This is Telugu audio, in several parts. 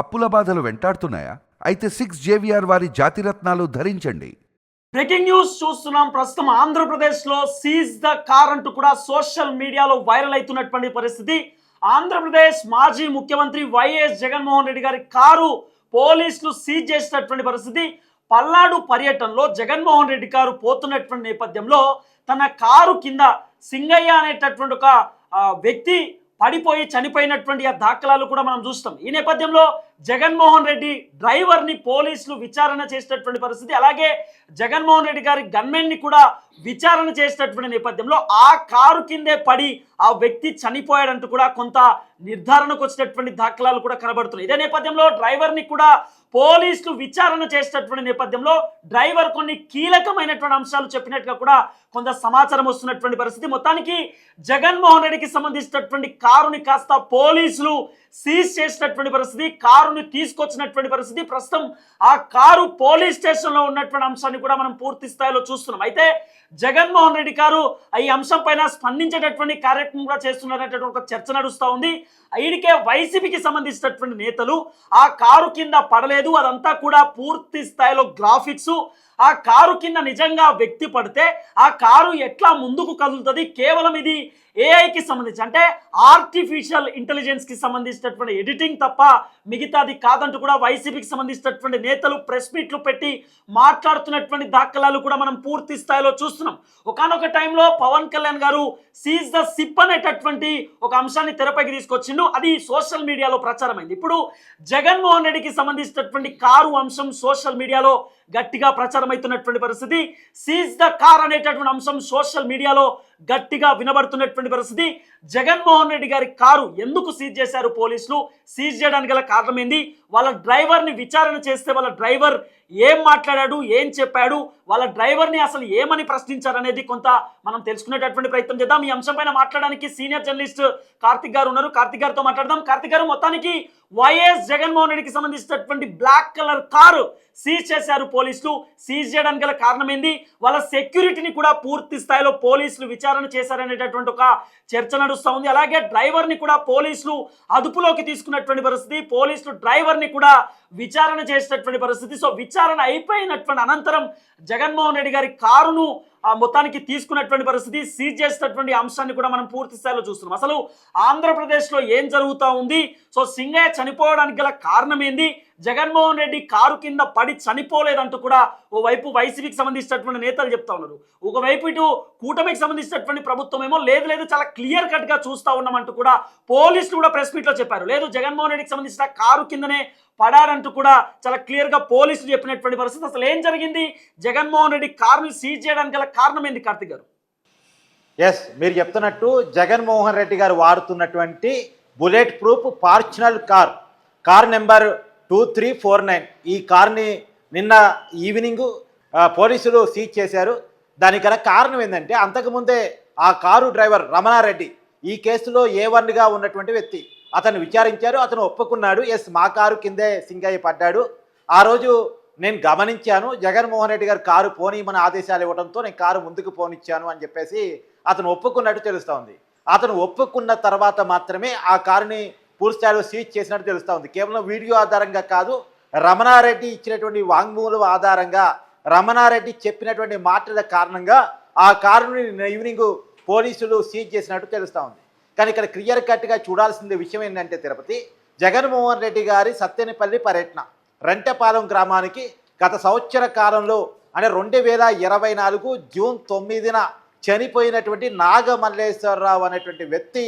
అప్పుల బాధలు వెంటాడుతున్నాయా? అయితే సిక్స్ జేవిఆర్ వారి జాతిరత్నాలు ధరించండి. బ్రేకింగ్ న్యూస్ చూస్తున్నాం. ప్రస్తుతం ఆంధ్రప్రదేశ్లో సీజ్ ద కార్ అంటూ కూడా సోషల్ మీడియాలో వైరల్ అవుతున్నటువంటి పరిస్థితి. ఆంధ్రప్రదేశ్ మాజీ ముఖ్యమంత్రి వైఎస్ జగన్మోహన్ రెడ్డి గారి కారు పోలీసులు సీజ్ చేసినటువంటి పరిస్థితి. పల్నాడు పర్యటనలో జగన్మోహన్ రెడ్డి కారు పోతున్నటువంటి నేపథ్యంలో తన కారు కింద సింగయ్య అనేటటువంటి ఒక వ్యక్తి పడిపోయి చనిపోయినటువంటి ఆ దాఖలాలు కూడా మనం చూస్తాం. ఈ నేపథ్యంలో జగన్మోహన్ రెడ్డి డ్రైవర్ని పోలీసులు విచారణ చేసినటువంటి పరిస్థితి. అలాగే జగన్మోహన్ రెడ్డి గారి గన్మెన్ని కూడా విచారణ చేసినటువంటి నేపథ్యంలో ఆ కారు కిందే పడి ఆ వ్యక్తి చనిపోయాడంటూ కూడా కొంత నిర్ధారణకు వచ్చినటువంటి దాఖలాలు కూడా కనబడుతున్నాయి. ఇదే నేపథ్యంలో డ్రైవర్ని కూడా పోలీసులు విచారణ చేసినటువంటి నేపథ్యంలో డ్రైవర్ కొన్ని కీలకమైనటువంటి అంశాలు చెప్పినట్టుగా కూడా కొంత సమాచారం వస్తున్నటువంటి పరిస్థితి. మొత్తానికి జగన్మోహన్ రెడ్డికి సంబంధించినటువంటి కారుని కాస్త పోలీసులు సీజ్ చేసినటువంటి పరిస్థితి కారుని తీసుకొచ్చినటువంటి పరిస్థితి. ప్రస్తుతం ఆ కారు పోలీస్ స్టేషన్లో ఉన్నటువంటి అంశాన్ని కూడా మనం పూర్తి స్థాయిలో చూస్తున్నాం. అయితే జగన్మోహన్ రెడ్డి గారు ఈ అంశం పైన స్పందించేటటువంటి కార్యక్రమం కూడా చేస్తున్నారనేటువంటి ఒక చర్చ నడుస్తూ ఉంది. ఈయనకే వైసీపీకి సంబంధించినటువంటి నేతలు ఆ కారు కింద పడలేదు అదంతా కూడా పూర్తి స్థాయిలో గ్రాఫిక్స్. ఆ కారు కింద నిజంగా వ్యక్తి పడితే ఆ కారు ఎట్లా ముందుకు కదులుతుంది? కేవలం ఇది ఏఐకి సంబంధించి అంటే ఆర్టిఫిషియల్ ఇంటెలిజెన్స్కి సంబంధించినటువంటి ఎడిటింగ్ తప్ప మిగతాది కాదంటూ కూడా వైసీపీకి సంబంధించినటువంటి నేతలు ప్రెస్ మీట్లు పెట్టి మాట్లాడుతున్నటువంటి దాఖలాలు కూడా మనం పూర్తి స్థాయిలో చూస్తున్నాం. ఒకనొక టైంలో పవన్ కళ్యాణ్ గారు సీజ్ ద సిప్ అనేటటువంటి ఒక అంశాన్ని తెరపైకి తీసుకొచ్చిండు. అది సోషల్ మీడియాలో ప్రచారమైంది. ఇప్పుడు జగన్మోహన్ రెడ్డికి సంబంధించినటువంటి కారు అంశం సోషల్ మీడియాలో గట్టిగా ప్రచారమవుతున్నటువంటి పరిస్థితి. సీజ్ ద కార్ అనేటటువంటి అంశం సోషల్ మీడియాలో గట్టిగా వినబడుతున్నటువంటి పరిస్థితి. జగన్మోహన్ రెడ్డి గారి కారు ఎందుకు సీజ్ చేశారు పోలీసులు? సీజ్ చేయడానికి గల కారణం ఏంది? వాళ్ళ డ్రైవర్ని విచారణ చేస్తే వాళ్ళ డ్రైవర్ ఏం మాట్లాడాడు ఏం చెప్పాడు వాళ్ళ డ్రైవర్ని అసలు ఏమని ప్రశ్నించారనేది కొంత మనం తెలుసుకునేటటువంటి ప్రయత్నం చేద్దాం. ఈ అంశం పైన మాట్లాడడానికి సీనియర్ జర్నలిస్ట్ కార్తిక్ గారు ఉన్నారు. కార్తిక్ గారితో మాట్లాడదాం. కార్తిక్ గారు మొత్తానికి వైఎస్ జగన్మోహన్ రెడ్డికి సంబంధించినటువంటి బ్లాక్ కలర్ కారు సీజ్ చేశారు పోలీసులు. సీజ్ చేయడానికి గల కారణం ఏంది? వాళ్ళ సెక్యూరిటీని కూడా పూర్తి స్థాయిలో పోలీసులు విచారణ చేశారనేటటువంటి ఒక చర్చ నడుస్తూ ఉంది అలాగే డ్రైవర్ని కూడా పోలీసులు అదుపులోకి తీసుకున్నటువంటి పరిస్థితి. పోలీసులు డ్రైవర్ని కూడా విచారణ చేసినటువంటి పరిస్థితి. సో విచారణ అయిపోయినటువంటి అనంతరం జగన్మోహన్ రెడ్డి గారి కారును ఆ మొత్తానికి తీసుకున్నటువంటి పరిస్థితి. సీజ్ చేసినటువంటి అంశాన్ని కూడా మనం పూర్తి స్థాయిలో చూస్తున్నాం. అసలు ఆంధ్రప్రదేశ్లో ఏం జరుగుతూ ఉంది? సో సింగయ్య చనిపోవడానికి గల కారణం ఏంది? జగన్మోహన్ రెడ్డి కారు కింద పడి చనిపోలేదంటూ కూడా ఓవైపు వైసీపీకి సంబంధించినటువంటి నేతలు చెప్తా ఉన్నారు. ఒకవైపు ఇటు కూటమికి సంబంధించినటువంటి ప్రభుత్వం ఏమో లేదు లేదు చాలా క్లియర్ కట్గా చూస్తూ ఉన్నామంటూ కూడా పోలీసులు కూడా ప్రెస్ మీట్లో చెప్పారు. లేదు జగన్మోహన్ రెడ్డికి సంబంధించిన కారు కిందనే పడారంటూ కూడా చాలా క్లియర్గా పోలీసులు చెప్పినటువంటి పరిస్థితి. అసలు ఏం జరిగింది? జగన్మోహన్ రెడ్డి కారుని సీజ్ చేయడానికి గల కారణం ఏంది కార్తిక్ గారు? ఎస్ మీరు చెప్తున్నట్టు జగన్మోహన్ రెడ్డి గారు వాడుతున్నటువంటి bullet proof Fortuner car. Car number two three four nine ఈ కార్ని నిన్న ఈవినింగ్ పోలీసులు సీజ్ చేశారు. దానికి గల కారణం ఏంటంటే అంతకుముందే ఆ కారు డ్రైవర్ రమణారెడ్డి ఈ కేసులో ఏ వన్గా ఉన్నటువంటి వ్యక్తి అతను విచారించారు అతను ఒప్పుకున్నాడు. ఎస్ మా కారు కిందే సింగయ్య పడ్డాడు. ఆ రోజు నేను గమనించాను జగన్మోహన్ రెడ్డి గారు కారు పోనీయమని ఆదేశాలు ఇవ్వడంతో నేను కారు ముందుకు పోనిచ్చాను అని చెప్పేసి అతను ఒప్పుకున్నట్టు తెలుస్తోంది. అతను ఒప్పుకున్న తర్వాత మాత్రమే ఆ కారుని పూర్తి స్థాయిలో సీజ్ చేసినట్టు తెలుస్తూ ఉంది కేవలం వీడియో ఆధారంగా కాదు రమణారెడ్డి ఇచ్చినటువంటి వాంగ్మూలం ఆధారంగా రమణారెడ్డి చెప్పినటువంటి మాటల కారణంగా ఆ కారుని ఈవినింగ్ పోలీసులు సీజ్ చేసినట్టు తెలుస్తూ ఉంది కానీ ఇక్కడ క్లియర్ కట్గా చూడాల్సిన విషయం ఏంటంటే తిరుపతి జగన్మోహన్ రెడ్డి గారి సత్తెనపల్లి పర్యటన. రెంటపాలెం గ్రామానికి గత సంవత్సర కాలంలో అంటే రెండు వేల ఇరవై నాలుగు జూన్ తొమ్మిదిన చనిపోయినటువంటి నాగమల్లేశ్వరరావు అనేటువంటి వ్యక్తి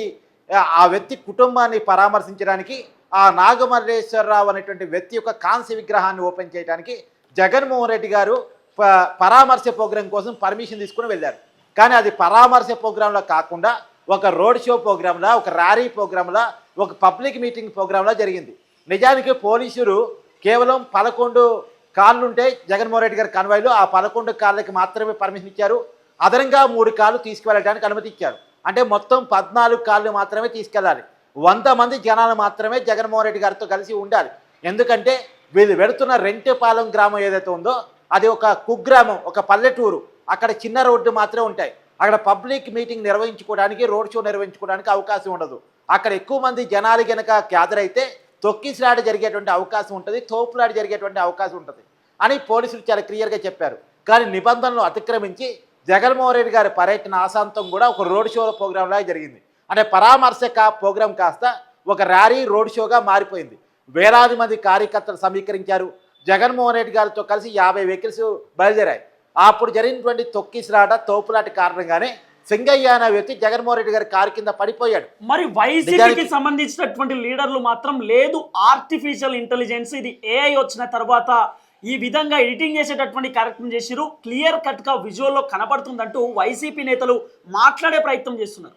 ఆ వ్యక్తి కుటుంబాన్ని పరామర్శించడానికి ఆ నాగమల్లేశ్వరరావు అనేటువంటి వ్యక్తి యొక్క కాంస్య విగ్రహాన్ని ఓపెన్ చేయడానికి జగన్మోహన్ రెడ్డి గారు ప- పరామర్శ ప్రోగ్రాం కోసం పర్మిషన్ తీసుకుని వెళ్ళారు. కానీ అది పరామర్శ ప్రోగ్రాంలో కాకుండా ఒక రోడ్ షో ప్రోగ్రాంలా ఒక ర్యారీ ప్రోగ్రాంలా ఒక పబ్లిక్ మీటింగ్ ప్రోగ్రాంలా జరిగింది. నిజానికి పోలీసులు కేవలం పదకొండు కాళ్ళుంటే జగన్మోహన్ రెడ్డి గారి కన్వాయ్లో ఆ పదకొండు కాళ్ళకి మాత్రమే పర్మిషన్ ఇచ్చారు. అదనంగా మూడు కాళ్ళు తీసుకువెళ్ళడానికి అనుమతి ఇచ్చారు. అంటే మొత్తం పద్నాలుగు కాళ్ళు మాత్రమే తీసుకెళ్ళాలి. వంద మంది జనాలు మాత్రమే జగన్మోహన్ రెడ్డి గారితో కలిసి ఉండాలి. ఎందుకంటే వీళ్ళు వెళుతున్న రెంటపాలెం గ్రామం ఏదైతే ఉందో అది ఒక కుగ్రామం ఒక పల్లెటూరు. అక్కడ చిన్న రోడ్డు మాత్రమే ఉంటాయి. అక్కడ పబ్లిక్ మీటింగ్ నిర్వహించుకోవడానికి రోడ్ షో నిర్వహించుకోవడానికి అవకాశం ఉండదు. అక్కడ ఎక్కువ మంది జనాలు కనుక గ్యాదర్ అయితే తొక్కిసలాట జరిగేటువంటి అవకాశం ఉంటుంది తోపులాట జరిగేటువంటి అవకాశం ఉంటుంది అని పోలీసులు చాలా క్లియర్గా చెప్పారు. కానీ నిబంధనలు అతిక్రమించి జగన్మోహన్ రెడ్డి గారి పర్యటన ఆశాంతం కూడా ఒక రోడ్ షో ప్రోగ్రామ్ లాగా జరిగింది. అంటే పరామర్శ కా ప్రోగ్రాం కాస్త ఒక ర్యాలీ రోడ్ షోగా మారిపోయింది. వేలాది మంది కార్యకర్తలు సమీకరించారు. జగన్మోహన్ రెడ్డి గారితో కలిసి యాభై వెహికల్స్ బయలుదేరాయి. అప్పుడు జరిగినటువంటి తొక్కిసలాట తోపులాట కారణంగానే సింగయ్య అనే వ్యక్తి జగన్మోహన్ రెడ్డి గారి కారు కింద పడిపోయాడు. మరి వైసీపీకి సంబంధించినటువంటి లీడర్లు మాత్రం లేదు. ఆర్టిఫిషియల్ ఇంటెలిజెన్స్ ఇది ఏఐ వచ్చిన తర్వాత ఈ విధంగా ఎడిటింగ్ చేసేటటువంటి కార్యక్రమం చేసిరు క్లియర్ కట్గా కనబడుతుందంటూ వైసీపీ నేతలు మాట్లాడే ప్రయత్నం చేస్తున్నారు.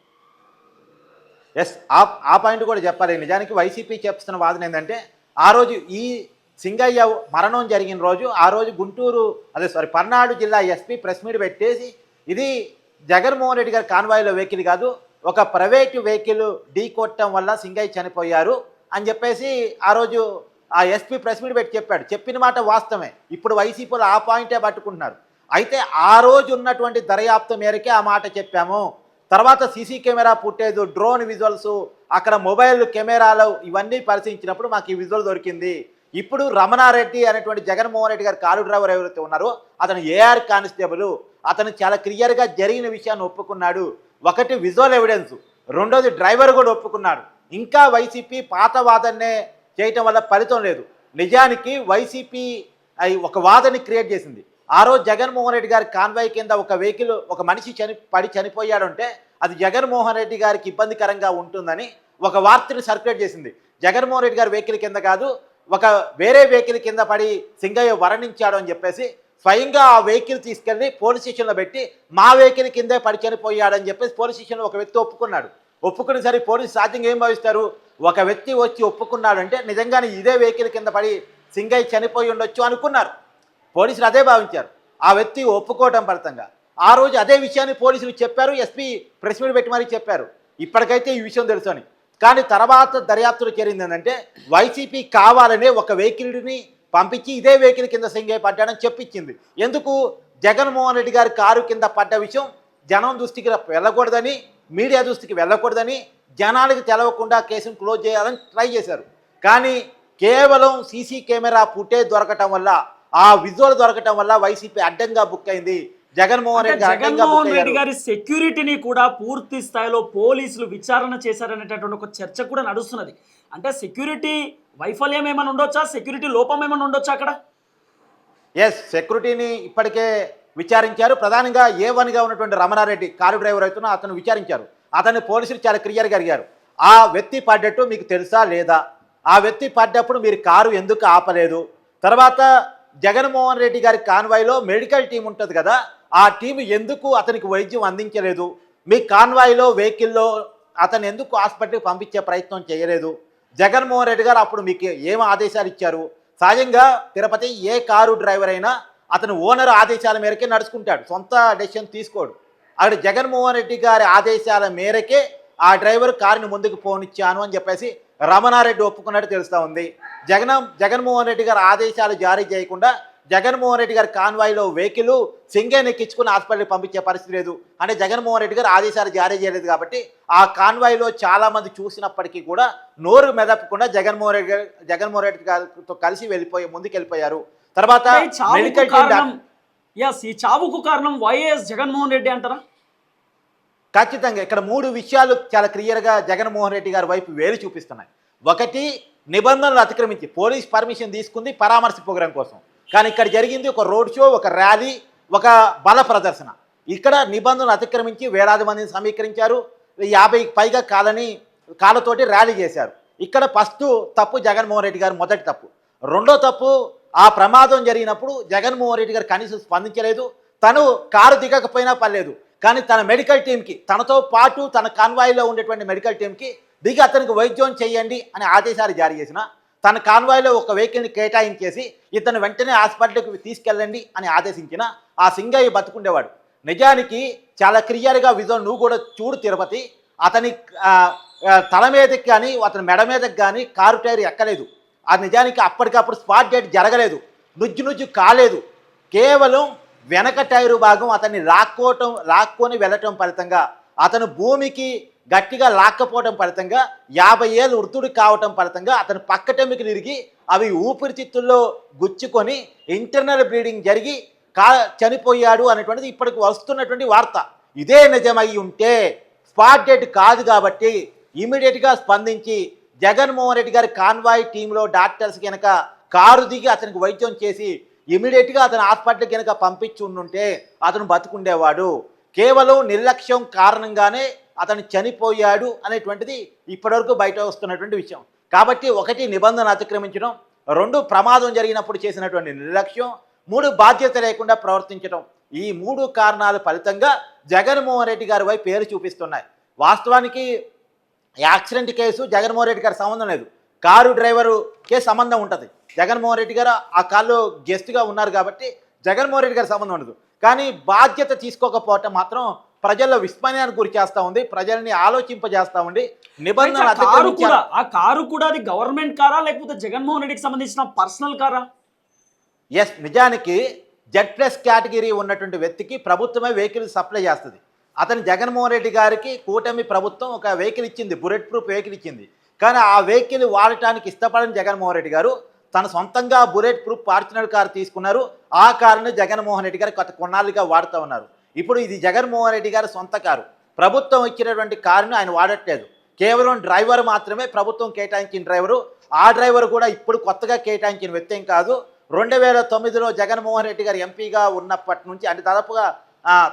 ఎస్ ఆ ఆ పాయింట్ కూడా చెప్పాలి. నిజానికి వైసీపీ చెప్తున్న వాదన ఏంటంటే ఆ రోజు ఈ సింగయ్య మరణం జరిగిన రోజు ఆ రోజు గుంటూరు అదే సారీ పర్నాడు జిల్లా ఎస్పీ ప్రెస్ మీట్ పెట్టేసి ఇది జగన్మోహన్ రెడ్డి గారి కాన్వాయ్లో వెహికల్ కాదు ఒక ప్రైవేటు వెహికల్ ఢీ కొట్టడం వల్ల సింగయ్య చనిపోయారు అని చెప్పేసి ఆ రోజు ఆ ఎస్పీ ప్రెస్ మీట్ పెట్టి చెప్పాడు. చెప్పిన మాట వాస్తవమే. ఇప్పుడు వైసీపీలో ఆ పాయింటే పట్టుకుంటున్నారు. అయితే ఆ రోజు ఉన్నటువంటి దర్యాప్తు మేరకే ఆ మాట చెప్పాము. తర్వాత సీసీ కెమెరా పుట్టేది డ్రోన్ విజువల్స్ అక్కడ మొబైల్ కెమెరాలు ఇవన్నీ పరిశీలించినప్పుడు మాకు ఈ విజువల్ దొరికింది. ఇప్పుడు రమణారెడ్డి అనేటువంటి జగన్మోహన్ రెడ్డి గారు కారు డ్రైవర్ ఎవరైతే ఉన్నారో అతను ఏఆర్ కానిస్టేబుల్. అతను చాలా క్లియర్గా జరిగిన విషయాన్ని ఒప్పుకున్నాడు. ఒకటి విజువల్ ఎవిడెన్స్ రెండోది డ్రైవర్ కూడా ఒప్పుకున్నాడు. ఇంకా వైసీపీ పాత వాదన్నే చేయటం వల్ల ఫలితం లేదు. నిజానికి వైసీపీ ఒక వాదన క్రియేట్ చేసింది. ఆ రోజు జగన్మోహన్ రెడ్డి గారి కాన్వాయ్ కింద ఒక వెహికల్ ఒక మనిషి చని పడి చనిపోయాడంటే అది జగన్మోహన్ రెడ్డి గారికి ఇబ్బందికరంగా ఉంటుందని ఒక వార్తను సర్క్యులేట్ చేసింది. జగన్మోహన్ రెడ్డి గారి వెహికల్ కింద కాదు ఒక వేరే వెహికల్ కింద పడి సింగయ్య వరణించాడు అని చెప్పేసి స్వయంగా ఆ వెహికల్ తీసుకెళ్ళి పోలీస్ స్టేషన్లో పెట్టి మా వెహికల్ కిందే పడి చనిపోయాడని చెప్పేసి పోలీస్ స్టేషన్లో ఒక వ్యక్తి ఒప్పుకున్నాడు. ఒప్పుకునే సరే పోలీసు సాధ్యంగా ఏం భావిస్తారు? ఒక వ్యక్తి వచ్చి ఒప్పుకున్నాడంటే నిజంగానే ఇదే వెహికల్ కింద పడి సింగయ్య చనిపోయి ఉండొచ్చు అనుకున్నారు. పోలీసులు అదే భావించారు. ఆ వ్యక్తి ఒప్పుకోవటం ఫలితంగా. ఆ రోజు అదే విషయాన్ని పోలీసులు చెప్పారు ఎస్పీ ప్రెస్ మీట్ పెట్టి మరీ చెప్పారు. ఇప్పటికైతే ఈ విషయం తెలుసు అని కానీ తర్వాత దర్యాప్తులో చేరింది ఏంటంటే వైసీపీ కావాలనే ఒక వెహికల్ని పంపించి ఇదే వెహికల్ కింద సింగయ్య పడ్డాడని చెప్పించింది. ఎందుకు? జగన్మోహన్ రెడ్డి గారి కారు కింద పడ్డ విషయం జనం దృష్టికి వెళ్ళకూడదని మీడియా దృష్టికి వెళ్ళకూడదని జనాలకు తెలవకుండా కేసును క్లోజ్ చేయాలని ట్రై చేశారు. కానీ కేవలం సీసీ కెమెరా ఫుటేజ్ దొరకటం వల్ల ఆ విజువల్ దొరకటం వల్ల వైసీపీ అడ్డంగా బుక్ అయింది. జగన్మోహన్ రెడ్డి జగన్మోహన్ రెడ్డి గారి సెక్యూరిటీని కూడా పూర్తి స్థాయిలో పోలీసులు విచారణ చేశారనేటటువంటి ఒక చర్చ కూడా నడుస్తున్నది. అంటే సెక్యూరిటీ వైఫల్యం ఏమైనా ఉండొచ్చా? సెక్యూరిటీ లోపం ఏమైనా ఉండొచ్చా అక్కడ? ఎస్ సెక్యూరిటీని ఇప్పటికే విచారించారు. ప్రధానంగా ఏ వన్గా ఉన్నటువంటి రమణారెడ్డి కారు డ్రైవర్ అవుతున్నా అతను విచారించారు. అతన్ని పోలీసులు చాలా క్లియర్గా అడిగారు. ఆ వ్యక్తి పడ్డట్టు మీకు తెలుసా లేదా? ఆ వ్యక్తి పడ్డప్పుడు మీరు కారు ఎందుకు ఆపలేదు? తర్వాత జగన్మోహన్ రెడ్డి గారి కాన్వాయ్లో మెడికల్ టీం ఉంటుంది కదా ఆ టీం ఎందుకు అతనికి వైద్యం అందించలేదు? మీ కాన్వాయ్లో వెహికల్లో అతను ఎందుకు హాస్పిటల్కి పంపించే ప్రయత్నం చేయలేదు? జగన్మోహన్ రెడ్డి గారు అప్పుడు మీకు ఏం ఆదేశాలు ఇచ్చారు? సహజంగా తిరుపతి ఏ కారు డ్రైవర్ అయినా అతను ఓనర్ ఆదేశాల మేరకే నడుచుకుంటాడు. సొంత డెసిషన్ తీసుకోడు. అక్కడ జగన్మోహన్ రెడ్డి గారి ఆదేశాల మేరకే ఆ డ్రైవర్ కారుని ముందుకు పోనిచ్చాను అని చెప్పేసి రమణారెడ్డి ఒప్పుకున్నట్టు తెలుస్తూ ఉంది. జగన్ జగన్మోహన్ రెడ్డి గారి ఆదేశాలు జారీ చేయకుండా జగన్మోహన్ రెడ్డి గారి కాన్వాయ్లో వెహికల్ సింగేని ఎక్కించుకుని హాస్పిటల్కి పంపించే పరిస్థితి లేదు. అంటే జగన్మోహన్ రెడ్డి గారు ఆదేశాలు జారీ చేయలేదు కాబట్టి ఆ కాన్వాయ్లో చాలామంది చూసినప్పటికీ కూడా నోరు మెదపకుండా జగన్మోహన్ రెడ్డి గారు జగన్మోహన్ రెడ్డి గారితో కలిసి వెళ్ళిపోయి ముందుకు వెళ్ళిపోయారు తర్వాత ఈ చావుకు మెడికల్ టీం కారణం డాక్టర్ ఎస్ ఈ చావుకు కారణం వైఎస్ జగన్మోహన్ రెడ్డి అంటారా? ఖచ్చితంగా ఇక్కడ మూడు విషయాలు చాలా క్లియర్గా జగన్మోహన్ రెడ్డి గారి వైపు వేలు చూపిస్తున్నాయి. ఒకటి నిబంధనలు అతిక్రమించి పోలీస్ పర్మిషన్ తీసుకుంది పరామర్శ ప్రోగ్రాం కోసం. కానీ ఇక్కడ జరిగింది ఒక రోడ్ షో ఒక ర్యాలీ ఒక బల ప్రదర్శన. ఇక్కడ నిబంధనలు అతిక్రమించి వేలాది మందిని సమీకరించారు. యాభై పైగా కాలని కాళ్ళతోటి ర్యాలీ చేశారు. ఇక్కడ ఫస్ట్ తప్పు జగన్మోహన్ రెడ్డి గారు మొదటి తప్పు. రెండో తప్పు ఆ ప్రమాదం జరిగినప్పుడు జగన్మోహన్ రెడ్డి గారు కనీసం స్పందించలేదు. తను కారు దిగకపోయినా పర్లేదు. కానీ తన మెడికల్ టీంకి తనతో పాటు తన కాన్వాయ్లో ఉండేటువంటి మెడికల్ టీంకి దిగి అతనికి వైద్యం చేయండి అని ఆదేశాలు జారీ చేసిన. తన కాన్వాయ్లో ఒక వెహికల్ని కేటాయించేసి ఇతను వెంటనే హాస్పిటల్కి తీసుకెళ్ళండి అని ఆదేశించిన ఆ సింగయ్య బతుకుండేవాడు. నిజానికి చాలా క్లియర్గా విజన్ నువ్వు కూడా చూడు తిరుపతి. అతని తల మీదకి కానీ అతని మెడ మీదకి కానీ కారు టైర్ ఎక్కలేదు. ఆ నిజానికి అప్పటికప్పుడు స్పాట్ డేట్ జరగలేదు. నుజ్జు నుజ్జు కాలేదు. కేవలం వెనక టైరు భాగం అతన్ని లాక్కోవటం లాక్కొని వెళ్ళటం ఫలితంగా అతను భూమికి గట్టిగా లాక్కపోవడం ఫలితంగా యాభై ఏళ్ళు వృద్ధుడు కావటం ఫలితంగా అతను పక్కటెమ్మికి తిరిగి అవి ఊపిరితిత్తుల్లో గుచ్చుకొని ఇంటర్నల్ బ్లీడింగ్ జరిగి కా చనిపోయాడు అనేటువంటిది ఇప్పటికి వస్తున్నటువంటి వార్త. ఇదే నిజమై ఉంటే స్పాట్ డెడ్ కాదు కాబట్టి ఇమీడియట్గా స్పందించి జగన్మోహన్ రెడ్డి గారి కాన్వాయ్ టీంలో డాక్టర్స్ కనుక కారు దిగి అతనికి వైద్యం చేసి ఇమీడియట్గా అతను హాస్పిటల్ కనుక పంపించి ఉండుంటే అతను బతుకుండేవాడు. కేవలం నిర్లక్ష్యం కారణంగానే అతను చనిపోయాడు అనేటువంటిది ఇప్పటివరకు బయట వస్తున్నటువంటి విషయం. కాబట్టి ఒకటి నిబంధన అతిక్రమించడం రెండు ప్రమాదం జరిగినప్పుడు చేసినటువంటి నిర్లక్ష్యం మూడు బాధ్యత లేకుండా ప్రవర్తించడం. ఈ మూడు కారణాల ఫలితంగా జగన్మోహన్ రెడ్డి గారి వైపు పేరు చూపిస్తున్నాయి. వాస్తవానికి యాక్సిడెంట్ కేసు జగన్మోహన్ రెడ్డి గారి సంబంధం లేదు. కారు డ్రైవరుకే సంబంధం ఉంటుంది. జగన్మోహన్ రెడ్డి గారు ఆ కారులో గెస్ట్గా ఉన్నారు కాబట్టి జగన్మోహన్ రెడ్డి గారి సంబంధం ఉండదు. కానీ బాధ్యత తీసుకోకపోవటం మాత్రం ప్రజల్లో విస్మయానికి గురి చేస్తూ ఉంది. ప్రజల్ని ఆలోచింపజేస్తూ ఉంది. నిబంధనలు కూడా ఆ కారు కూడా అది గవర్నమెంట్ కారా లేకపోతే జగన్మోహన్ రెడ్డికి సంబంధించిన పర్సనల్ కారా? ఎస్ నిజానికి జెడ్ ప్లస్ కేటగిరీ ఉన్నటువంటి వ్యక్తికి ప్రభుత్వమే వెహికల్ సప్లై చేస్తుంది. అతను జగన్మోహన్ రెడ్డి గారికి కూటమి ప్రభుత్వం ఒక వెహికల్ ఇచ్చింది బుల్లెట్ ప్రూఫ్ వెహికల్ ఇచ్చింది. కానీ ఆ వెహికల్ వాడటానికి ఇష్టపడని జగన్మోహన్ రెడ్డి గారు తన సొంతంగా బుల్లెట్ ప్రూఫ్ ఫార్చునర్ కారు తీసుకున్నారు. ఆ కారుని జగన్మోహన్ రెడ్డి గారు కొత్త కొన్నాళ్ళుగా వాడుతూ ఉన్నారు. ఇప్పుడు ఇది జగన్మోహన్ రెడ్డి గారి సొంత కారు. ప్రభుత్వం ఇచ్చినటువంటి కారును ఆయన వాడట్లేదు. కేవలం డ్రైవర్ మాత్రమే ప్రభుత్వం కేటాయించిన డ్రైవరు. ఆ డ్రైవర్ కూడా ఇప్పుడు కొత్తగా కేటాయించిన వ్యక్తి కాదు. రెండు వేల తొమ్మిదిలో జగన్మోహన్ రెడ్డి గారు ఎంపీగా ఉన్నప్పటి నుంచి అంటే దాదాపుగా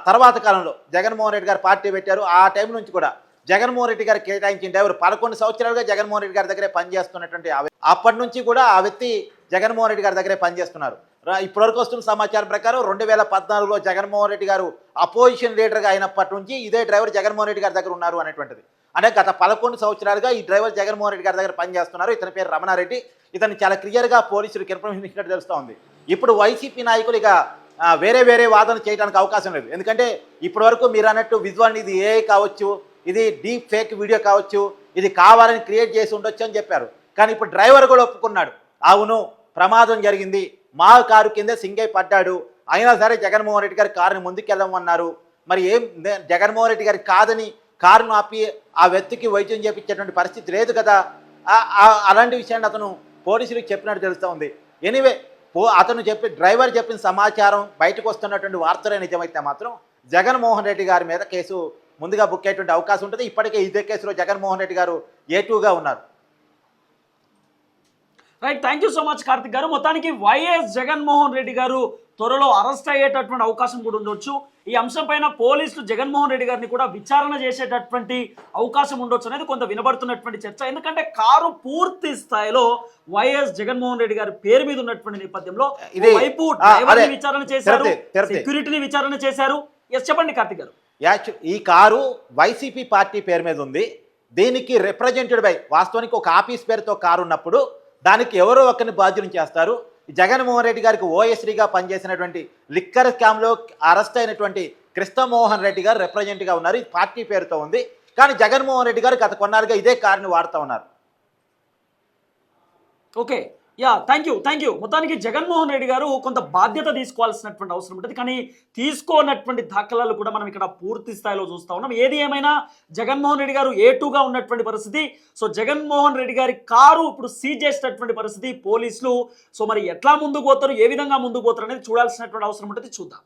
తర్వాత కాలంలో జగన్మోహన్ రెడ్డి గారు పార్టీ పెట్టారు. ఆ టైం నుంచి కూడా జగన్మోహన్ రెడ్డి గారు కేటాయించిన డ్రైవర్ పదకొండు సంవత్సరాలుగా జగన్మోహన్ రెడ్డి గారి దగ్గరే పనిచేస్తున్నటువంటి అప్పటి నుంచి కూడా ఆ వ్యక్తి జగన్మోహన్ రెడ్డి గారి దగ్గరే పనిచేస్తున్నారు. ఇప్పటివరకు వస్తున్న సమాచారం ప్రకారం రెండు వేల పద్నాలుగులో జగన్మోహన్ రెడ్డి గారు అపోజిషన్ లీడర్గా అయినప్పటి నుంచి ఇదే డ్రైవర్ జగన్మోహన్ రెడ్డి గారి దగ్గర ఉన్నారు అనేటువంటిది. అంటే గత పదకొండు సంవత్సరాలుగా ఈ డ్రైవర్ జగన్మోహన్ రెడ్డి గారి దగ్గర పనిచేస్తున్నారు. ఇతని పేరు రమణారెడ్డి. ఇతను చాలా క్లియర్గా పోలీసులకు ఇన్ఫర్మేషన్ ఇచ్చినట్టు తెలుస్తూ ఉంది. ఇప్పుడు వైసీపీ నాయకులు ఇక వేరే వేరే వాదన చేయడానికి అవకాశం లేదు. ఎందుకంటే ఇప్పటివరకు మీరు అన్నట్టు విజువల్ ఇది ఏ కావచ్చు ఇది డీప్ ఫేక్ వీడియో కావచ్చు ఇది కావాలని క్రియేట్ చేసి ఉండొచ్చు అని చెప్పారు. కానీ ఇప్పుడు డ్రైవర్ కూడా ఒప్పుకున్నాడు. అవును ప్రమాదం జరిగింది. మా కారు కింద సింగై పడ్డాడు. అయినా సరే జగన్మోహన్ రెడ్డి గారి కారుని ముందుకెళ్ళమన్నారు. మరి ఏం జగన్మోహన్ రెడ్డి గారి కాదని కారును ఆపి ఆ వ్యక్తికి వైద్యం చేపించేటువంటి పరిస్థితి లేదు కదా. అలాంటి విషయాన్ని అతను పోలీసులకు చెప్పినట్టు తెలుస్తూ ఉంది. ఎనీవే అతను చెప్పి డ్రైవర్ చెప్పిన సమాచారం బయటకు వస్తున్నటువంటి వార్తలే నిజమైతే మాత్రం జగన్మోహన్ రెడ్డి గారి మీద కేసు ముందుగా బుక్ అయ్యేటువంటి అవకాశం ఉంటుంది. ఇప్పటికే ఇదే కేసులో జగన్మోహన్ రెడ్డి గారు ఏటూగా ఉన్నారు. Right thank you so much Karthik గారు. మొత్తానికి వైఎస్ జగన్మోహన్ రెడ్డి గారు త్వరలో అరెస్ట్ అయ్యేటటువంటి అవకాశం కూడా ఉండొచ్చు. ఈ అంశం పైన పోలీసులు జగన్మోహన్ రెడ్డి గారిని కూడా విచారణ చేసేటటువంటి అవకాశం ఉండొచ్చు అనేది కొంత వినబడుతున్నటువంటి చర్చ. ఎందుకంటే కారు పూర్తి స్థాయిలో వైఎస్ జగన్మోహన్ రెడ్డి గారి పేరు మీద ఉన్నటువంటి నేపథ్యంలో వైపు. విచారణ చేశారు. సెక్యూరిటీని విచారణ చేశారు. ఎస్ చెప్పండి కార్తిక్ గారు. ఈ కారు వైసీపీ పార్టీ పేరు మీద ఉంది. దీనికి రిప్రజెంటెడ్ బై వాస్తవానికి ఒక ఆఫీస్ పేరుతో కారు ఉన్నప్పుడు దానికి ఎవరో ఒకరిని బాధ్యులు చేస్తారు. జగన్మోహన్ రెడ్డి గారికి ఓఎస్రీగా పనిచేసినటువంటి లిక్కర్ స్కామ్లో అరెస్ట్ అయినటువంటి కృష్ణమోహన్ రెడ్డి గారు రిప్రజెంట్గా ఉన్నారు. ఇది పార్టీ పేరుతో ఉంది. కానీ జగన్మోహన్ రెడ్డి గారు గత కొన్నాళ్ళుగా ఇదే కారుని వాడుతూ ఉన్నారు. Okay. Yeah thank you thank you మొత్తానికి జగన్మోహన్ రెడ్డి గారు కొంత బాధ్యత తీసుకోవాల్సినటువంటి అవసరం ఉంటుంది. కానీ తీసుకోనటువంటి దాఖలాలు కూడా మనం ఇక్కడ పూర్తి స్థాయిలో చూస్తా ఉన్నాం. ఏది ఏమైనా జగన్మోహన్ రెడ్డి గారు ఏ టూగా ఉన్నటువంటి పరిస్థితి. సో జగన్మోహన్ రెడ్డి గారి కారు ఇప్పుడు సీజ్ చేసినటువంటి పరిస్థితి పోలీసులు. సో మరి ఎట్లా ముందుకు పోతారు ఏ విధంగా ముందుకు పోతారు అనేది చూడాల్సినటువంటి అవసరం ఉంటుంది. చూద్దాం.